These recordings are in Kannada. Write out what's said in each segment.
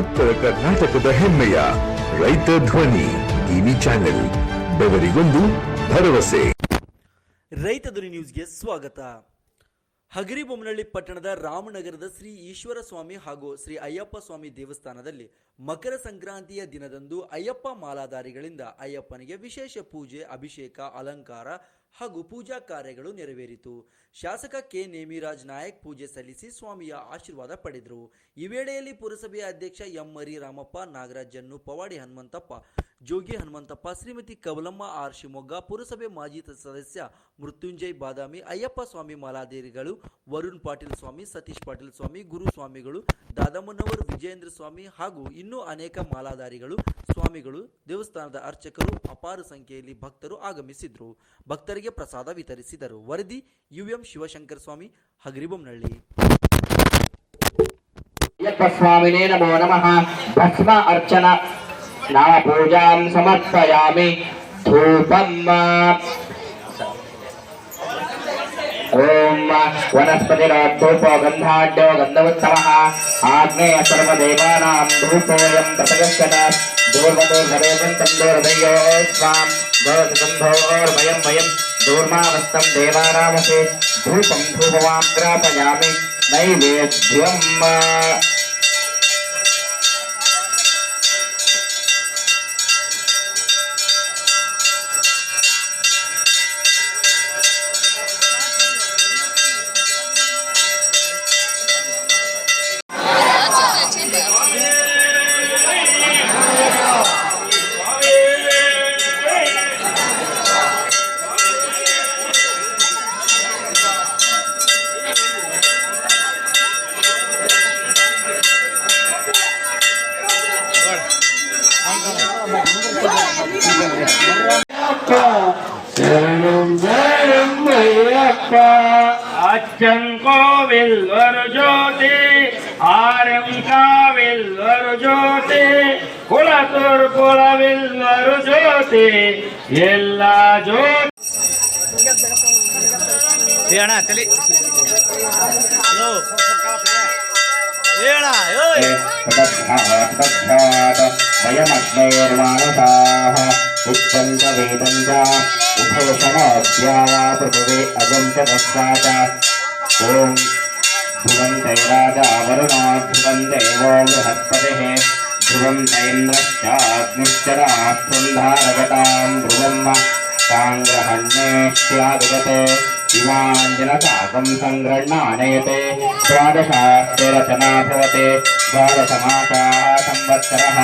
ಉತ್ತರ ಕರ್ನಾಟಕದ ಹೆಮ್ಮೆಯ ರೈತ ಧ್ವನಿ ಟಿವಿ ಚಾನೆಲ್, ಬೆವರಿಗೊಂದು ಭರವಸೆ. ರೈತ ಧ್ವನಿ ನ್ಯೂಸ್ಗೆ ಸ್ವಾಗತ. ಹಗರಿಬೊಮ್ಮನಹಳ್ಳಿ ಪಟ್ಟಣದ ರಾಮನಗರದ ಶ್ರೀ ಈಶ್ವರ ಸ್ವಾಮಿ ಹಾಗೂ ಶ್ರೀ ಅಯ್ಯಪ್ಪ ಸ್ವಾಮಿ ದೇವಸ್ಥಾನದಲ್ಲಿ ಮಕರ ಸಂಕ್ರಾಂತಿಯ ದಿನದಂದು ಅಯ್ಯಪ್ಪ ಮಾಲಾಧಾರಿಗಳಿಂದ ಅಯ್ಯಪ್ಪನಿಗೆ ವಿಶೇಷ ಪೂಜೆ, ಅಭಿಷೇಕ, ಅಲಂಕಾರ ಹಾಗೂ ಪೂಜಾ ಕಾರ್ಯಗಳು ನೆರವೇರಿತು. ಶಾಸಕ ಕೆ. ನೇಮಿರಾಜ್ ನಾಯಕ್ ಪೂಜೆ ಸಲ್ಲಿಸಿ ಸ್ವಾಮಿಯ ಆಶೀರ್ವಾದ ಪಡೆದರು. ಈ ವೇಳೆಯಲ್ಲಿ ಪುರಸಭೆಯ ಅಧ್ಯಕ್ಷ ಎಂ. ಮರಿ ರಾಮಪ್ಪ ನಾಗರಾಜನ್ನು ಪವಾಡಿ ಹನುಮಂತಪ್ಪ, ಜೋಗಿ ಹನುಮಂತಪ್ಪ, ಶ್ರೀಮತಿ ಕವಲಮ್ಮ ಆರ್. ಶಿವಮೊಗ್ಗ, ಪುರಸಭೆ ಮಾಜಿ ಸದಸ್ಯ ಮೃತ್ಯುಂಜಯ್ ಬಾದಾಮಿ, ಅಯ್ಯಪ್ಪ ಸ್ವಾಮಿ ಮಾಲಾದೇರಿಗಳು ವರುಣ್ ಪಾಟೀಲ್ ಸ್ವಾಮಿ, ಸತೀಶ್ ಪಾಟೀಲ್ ಸ್ವಾಮಿ, ಗುರು ಸ್ವಾಮಿಗಳು, ದಾದಮ್ಮನವರ್ ವಿಜಯೇಂದ್ರ ಸ್ವಾಮಿ ಹಾಗೂ ಇನ್ನೂ ಅನೇಕ ಮಾಲಾಧಾರಿಗಳು, ಸ್ವಾಮಿಗಳು, ದೇವಸ್ಥಾನದ ಅರ್ಚಕರು ಅಪಾರ ಸಂಖ್ಯೆಯಲ್ಲಿ ಭಕ್ತರು ಆಗಮಿಸಿದ್ರು. ಭಕ್ತರಿಗೆ ಭಕ್ತರಿಗೆ ಪ್ರಸಾದ ವಿತರಿಸಿದರು ವರದಿ ಯುಎಂ ಶಿವಶಂಕರ ಸ್ವಾಮಿ ಹಗರಿಬೊಮ್ಮನಹಳ್ಳಿ ಯತ್ಸ್ವಾಮಿನೇ ನಮೋ ನಮಃ ಭಸ್ಮ ಅರ್ಚನ ನಾಮ ಪೂಜಾಂ ಸಮರ್ಪಯಾಮಿ ಧೂಪಂ ಓಂ ವನಸ್ಪತಿರೋಧೂಪೋ ಗಂಧಾಢ್ಯೋ ಗಂಧವತ್ತಮಃ ಆಗ್ನೇಯ ಸರ್ವದೇವಾನಾಂ ಧೂಪೋಯಂ ಪ್ರತಗಶ್ಯತ दूर दूर हरे संतम दूर दयो स्वाम गौर संभव और भयम भयम दूर्मावस्थम देवानामसे धूपम धूपवाम धूपमाग्रापयामि नैवेद्यम Yeah. ಶಂಕೋವಿಲ್ ವರು ಜ್ಯೋತಿ ಆರಂಕಾವಿಲ್ ವರು ಜ್ಯೋತಿ. ಕುಳತೂರು ಕುಲವಿಲ್ ವರು ಜ್ಯೋತಿ ಎಲ್ಲ ಜ್ಯೋತಿ ಏಣ ತಲಿ ಏಣ ವಯಮಗ್ನೇರ್ಮಾನಸಾಹ ಉತ್ತಂತ ವೇದಂತ ಉಪೋಷಣಾಧ್ಯಾಯ ಪೃಥಿವೇ ಅಗಂತ ಪಶ್ಚಾತ ఓం ధ్రువం తైరాజావరుణాధ్రువం దేవో బృహస్పతి. ధ్రువం తైంద్రశ్చాగ్నిశ్చరాత్మంధారగతాం ధ్రువం సాంగ్రహణ్యేష్యాదిగతే. ఇమాంజనసాకం సంగృహ్ణానయతే ద్వాదశాస్తిరచనా భవతే ద్వాదశమాసా సంవత్సరः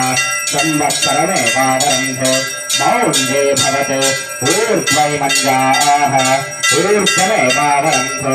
సంవత్సరమేవారంభో మౌంజే భవత్. ఊర్ధ్వైమంజాः ఊర్ధ్వమేవారంభో